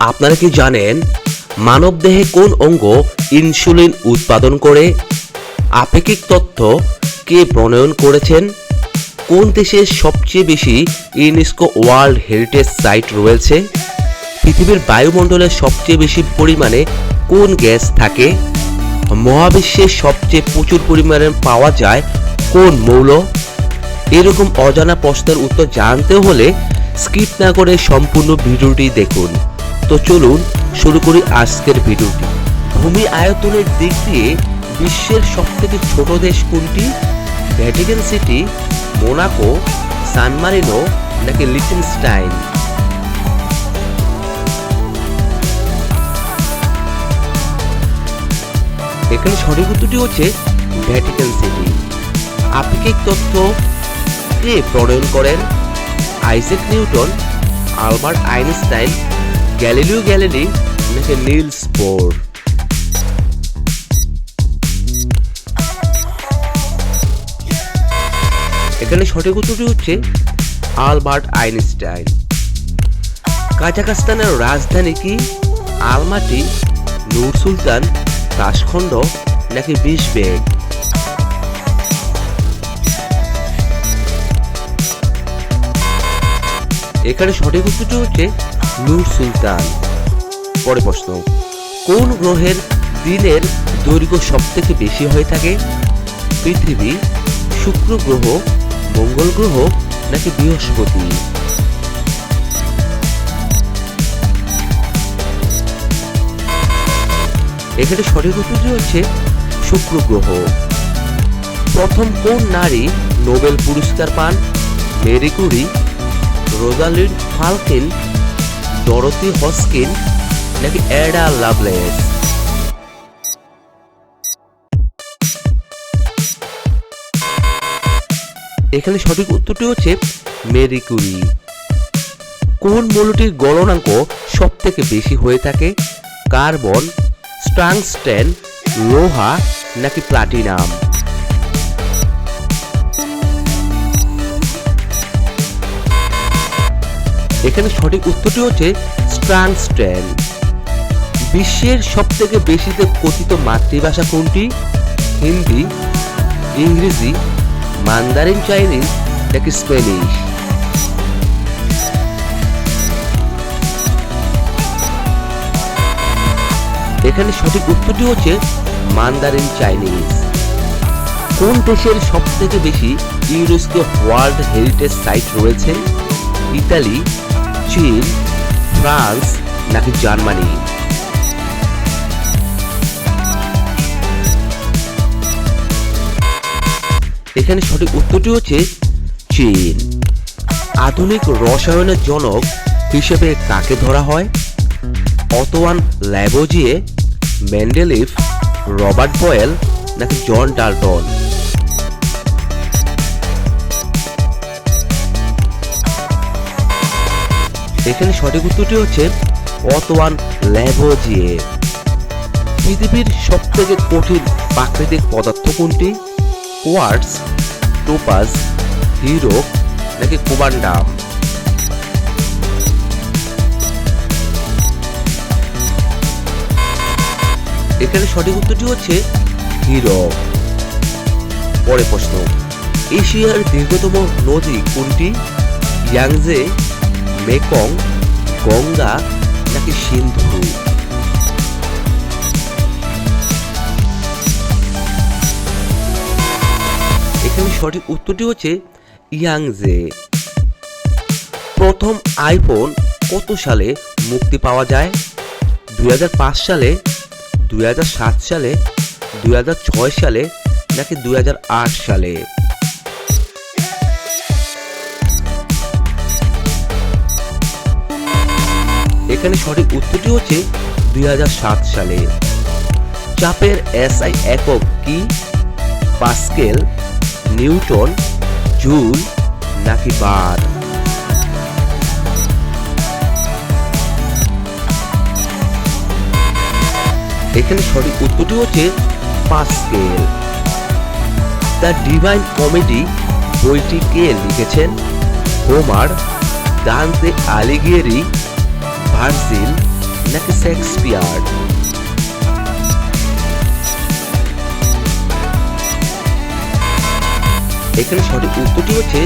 আপনারা কি জানেন মানবদেহে কোন অঙ্গ ইনসুলিন উৎপাদন করে? আপেক্ষিক তথ্য কে প্রণয়ন করেছেন? কোন দেশে সবচেয়ে বেশি ইউনেস্কো ওয়ার্ল্ড হেরিটেজ সাইট রয়েছে? পৃথিবীর বায়ুমণ্ডলে সবচেয়ে বেশি পরিমাণে কোন গ্যাস থাকে? মহাবিশ্বে সবচেয়ে প্রচুর পরিমাণে পাওয়া যায় কোন মৌল? এরকম অজানা প্রশ্নের উত্তর জানতে হলে স্কিপ না করে সম্পূর্ণ ভিডিওটি দেখুন। তো চলুন শুরু করি আজকের ভিডিওটি। ভূমি আয়তনের দিক দিয়ে বিশ্বের সবথেকে ছোট দেশ কোনটি? Vatican City, Monaco, San Marino নাকি লিচেনস্টাইন? এখানে সঠিক উত্তরটি হচ্ছে ভ্যাটিকান সিটি। আপেক্ষিক তথ্য কে প্রণয়ন করেন? Isaac Newton, Albert Einstein Galileo Galilei নাকি নিলস বোর? এখানে সঠিক উত্তরটি হচ্ছে আলবার্ট আইনস্টাইন। কাজাকস্তানের রাজধানী কি? আলমাটি নূর সুলতান, তাসখণ্ড নাকি বিশবেগ? এখানে সঠিক উত্তরটি হচ্ছে নূর সুলতান। পরে প্রশ্ন, কোন গ্রহের দিনের দৈর্ঘ্য সব থেকে বেশি হয়ে থাকে? পৃথিবী, শুক্র গ্রহ, মঙ্গল গ্রহ নাকি বৃহস্পতি? এখানে সঠিক উত্তরটি হচ্ছে শুক্র গ্রহ। প্রথম কোন নারী নোবেল পুরস্কার পান? Marie Curie Rosalind Franklin Dorothy Hodgkin নাকি অ্যাডা লাভলেস এখানে সঠিক উত্তরটি হচ্ছে মেরি কুরি কোন মৌলটির গলনাঙ্ক সব থেকে বেশি হয়ে থাকে? কার্বন স্টাংস্টেন লোহা, নাকি প্লাটিনাম? এখানে সঠিক উত্তরটি হচ্ছে স্ট্রাংস্টেন বিশ্বের সব থেকে বেশিতে কথিত মাতৃভাষা কোনটি? হিন্দি, ইংরেজি, মান্দারিন, চাইনিজ, নাকি স্প্যানিশ? এখানে সঠিক উত্তরটি হচ্ছে মান্দারিন, চাইনিজ। কোন দেশের সব থেকে বেশি ইউনেস্কো ওয়ার্ল্ড হেরিটেজ সাইট রয়েছে? ইতালি চীন, ফ্রান্স নাকি জার্মানি? এখানে সঠিক উত্তরটি হচ্ছে চীন। আধুনিক রসায়নের জনক হিসেবে কাকে ধরা হয়? অতোয়ান ল্যাবোজিয়ে মেন্ডেলিফ রবার্ট বয়েল নাকি জন ডাল্টন? এখানে সঠিক উত্তরটি হচ্ছে অতোয়ান ল্যাবোজিয়ে পৃথিবীর সব থেকে কঠিন প্রাকৃতিক পদার্থ কোনটি? কোয়ার্টস টোপাজ হিরো নাকি কোবান্ডাম এখানে সঠিক উত্তরটি হচ্ছে হিরো। পরে প্রশ্ন, এশিয়ার দীর্ঘতম নদী কোনটি? ইয়াংজে মেকং গঙ্গা নাকি সিন্ধু? এখানে সঠিক উত্তরটি হচ্ছে ইয়াংজে। প্রথম আইফোন কত সালে মুক্তি পাওয়া যায়? দুই হাজার পাঁচ সালে, দুই হাজার সাত সালে, দুই হাজার ছয় সালে নাকি দুই হাজার আট সালে? এখানে সঠিক উত্তরটি হচ্ছে দুই হাজার সাত সালে। চাপের এসআই একক কি? পাস্কেল, নিউটন, জুল নাকি বার এখানে সঠিক উত্তরটি হচ্ছে পাস্কেল। দ্য ডিভাইন কমেডি বইটি কে লিখেছেন? হোমার, দান্তে আলিগিয়েরি ভার্জিল নাকি শেক্সপিয়ার এখানে সঠিক উত্তরটি হচ্ছে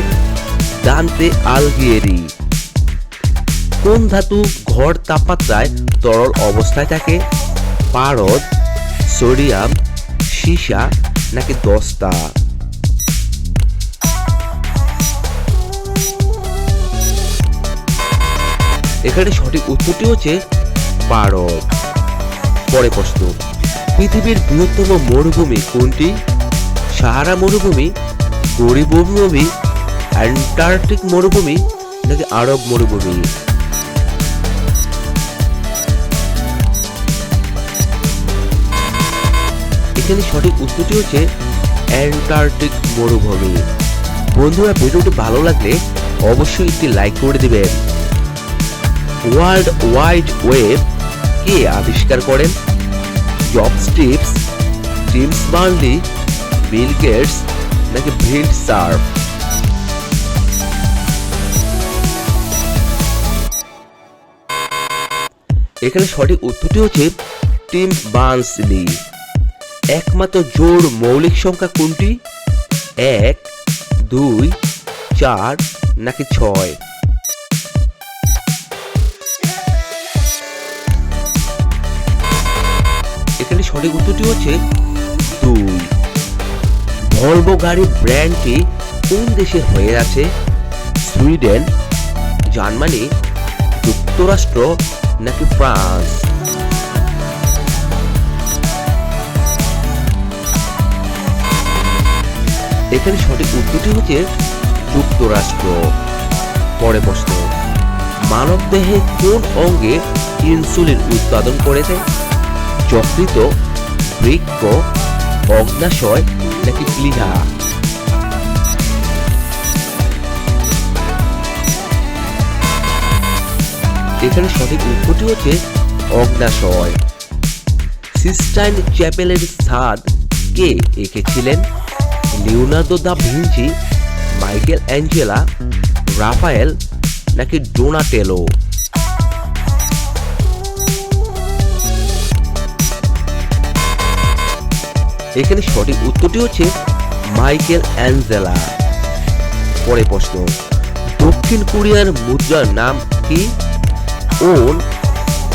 দান্তে আলগিয়েরি কোন ধাতু ঘর তাপমাত্রায় তরল অবস্থায় থাকে? পারদ, সোডিয়াম, সীসা নাকি দস্তা? এখানে সঠিক উত্তরটি হচ্ছে পারদ পরে প্রশ্ন, পৃথিবীর বৃহত্তম মরুভূমি কোনটি? সাহারা মরুভূমি, গরিব মরুভূমি, অ্যান্টার্কটিক মরুভূমি, নাকি আরব মরুভূমি? এখানে সঠিক উত্তরটি হচ্ছে অ্যান্টার্কটিক মরুভূমি। বন্ধুরা, ভিডিওটি ভালো লাগলে অবশ্যই একটি লাইক করে দিবেন। ওয়ার্ল্ড ওয়াইড ওয়েব কে আবিষ্কার করেন? জব স্টিপস টিমস বার্নলি, বিল গেটস নাকি ভিল্ড সার্ফ? এখানে সঠিক উত্তরটি হচ্ছে টিম বার্নসলি। একমাত্র জোড় মৌলিক সংখ্যা কোনটি? এক, দুই, চার, নাকি ছয়? সঠিক উত্তরটি হচ্ছে দুই। ভলভো গাড়ির ব্র্যান্ডটি কোন দেশে হয়ে আছে? সুইডেন জার্মানি যুক্তরাষ্ট্র নাকি ফ্রান্স এখানে সঠিক উত্তরটি হচ্ছে যুক্তরাষ্ট্র। পরে প্রশ্ন মানব দেহে কোন অঙ্গে ইনসুলিন উৎপাদন করেছে? যকৃত বৃক্ক অগ্নাশয় নাকি প্লীহা এখানে সঠিক উত্তরটি হচ্ছে অগ্নাশয়। সিস্টাইন চ্যাপেলের ছাদ কে এঁকেছিলেন? Leonardo da Vinci, Michelangelo, Raphael নাকি ডোনাটেলো? এখানে সঠিক উত্তরটি হচ্ছে মাইকেল অ্যাঞ্জেলা। পরে প্রশ্ন, দক্ষিণ কোরিয়ার মুদ্রার নাম কি? ওন,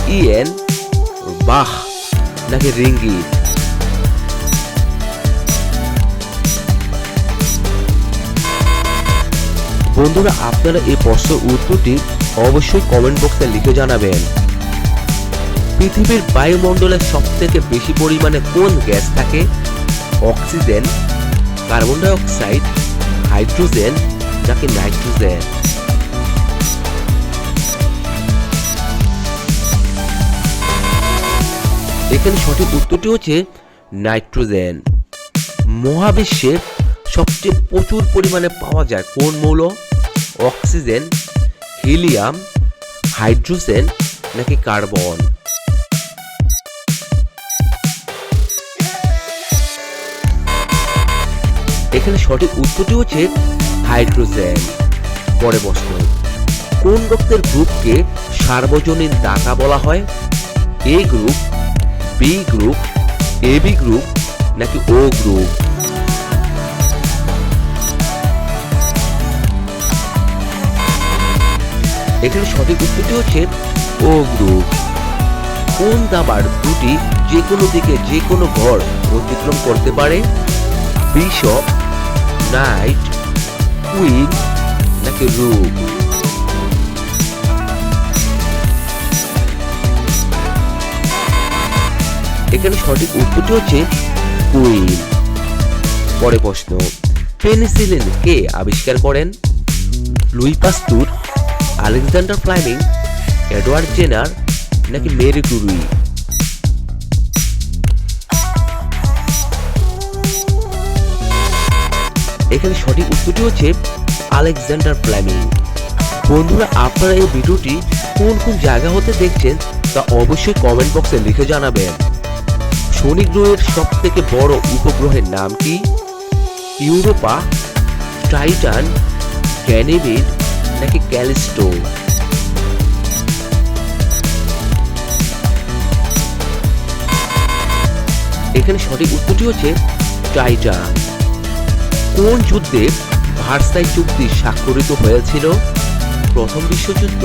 ইয়েন, বাহ, নাকি রিঙ্গি? বন্ধুরা, আপনারা এই প্রশ্নের উত্তরটি অবশ্যই কমেন্ট বক্সে লিখে জানাবেন। পৃথিবীর বায়ুমণ্ডলে সব থেকে বেশি পরিমাণে কোন গ্যাস থাকে? Oxygen, carbon dioxide, hydrogen নাকি নাইট্রোজেন? এখানে সঠিক উত্তরটি হচ্ছে নাইট্রোজেন। মহাবিশ্বে সবচেয়ে প্রচুর পরিমাণে পাওয়া যায় কোন মৌল? অক্সিজেন, হিলিয়াম, হাইড্রোজেন নাকি কার্বন? এখানে সঠিক উত্তরটি হচ্ছে হাইড্রোজেন। পরে প্রশ্ন, কোন রক্তের গ্রুপকে সার্বজনীন ডাকা বলা হয়? A group B group A B group নাকি ও গ্রুপ এখানে সঠিক উত্তরটি হচ্ছে ও গ্রুপ কোন দাবার দুটি যে কোনো দিকে যে কোনো ঘর অতিক্রম করতে পারে? বিশপ নাইট কুইন নাকি রুক এখানে সঠিক উত্তরটি হচ্ছে কুইন পরে প্রশ্ন। পেনিসিলিন কে আবিষ্কার করেন? Louis Pasteur, Alexander Fleming Edward Jenner নাকি মেরি কুরি এখানে সঠিক উত্তরটি হচ্ছে আলেকজান্ডার প্ল্যামিং বন্ধুরা, আপনারা এই ভিডিওটি কোন কোন জায়গা হতে দেখছেন তা অবশ্যই কমেন্ট বক্সে লিখে জানাবেন। শনি গ্রহের সব থেকে বড় উপগ্রহের নাম কি? ইউরোপা, টাইটান, ক্যানিবিড নাকি ক্যালিস্টো এখানে সঠিক উত্তরটি হচ্ছে টাইটান। কোন যুদ্ধে ভার্সাই চুক্তি স্বাক্ষরিত হয়েছিল? প্রথম বিশ্বযুদ্ধ,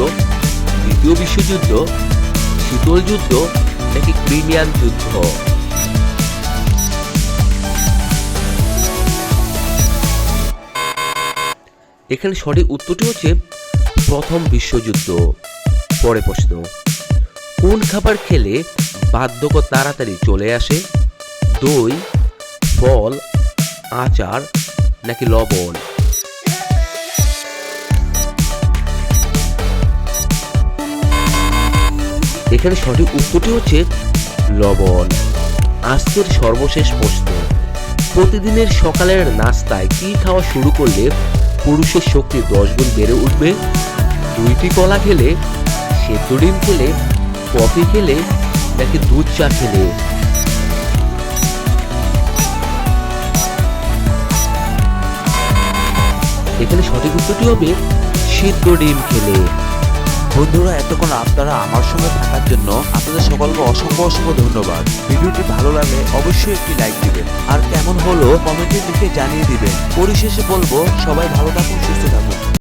দ্বিতীয় বিশ্বযুদ্ধ, শীতল যুদ্ধ নাকি ক্রিমিয়ান যুদ্ধ? এখানে সঠিক উত্তরটি হচ্ছে প্রথম বিশ্বযুদ্ধ। পরে প্রশ্ন, কোন খাবার খেলে বার্ধক্য তাড়াতাড়ি চলে আসে? দই ফল আচার নাকি লবণ? এখানে সঠিক উত্তরটি হচ্ছে লবণ। আজকের সর্বশেষ প্রশ্ন, প্রতিদিনের সকালের নাস্তায় কি খাওয়া শুরু করলে পুরুষের শক্তি দশ গুণ বেড়ে উঠবে? দুইটি কলা খেলে, সেদ্ধ ডিম খেলে, কফি খেলে, নাকি দুধ চা খেলে? এখানে সঠিক উত্তরটি হবে সিদ্ধ ডিম খেলে। বন্ধুরা, এতক্ষণ আপনারা আমার সঙ্গে থাকার জন্য আপনাদের সকলকে অসংখ্য অসংখ্য ধন্যবাদ। ভিডিওটি ভালো লাগলে অবশ্যই একটি লাইক দিবেন। আর কেমন হলো কমেন্টে লিখে জানিয়ে দিবেন। পরিশেষে বলব, সবাই ভালো থাকুন, সুস্থ থাকুন।